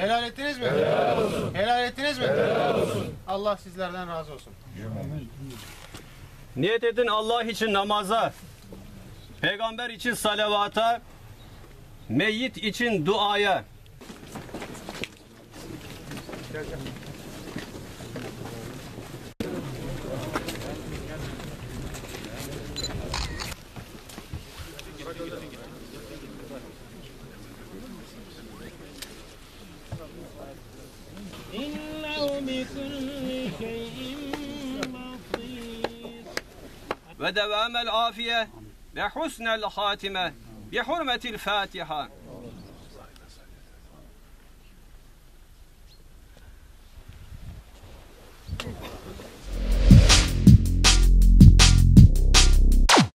Helal ettiniz mi? Helal olsun. Helal ettiniz mi? Helal olsun. Allah sizlerden razı olsun. Niyet edin Allah için namaza, peygamber için salavata, meyyit için duaya. شيء ودوام العافية وحسن الخاتمة بحرمة الفاتحة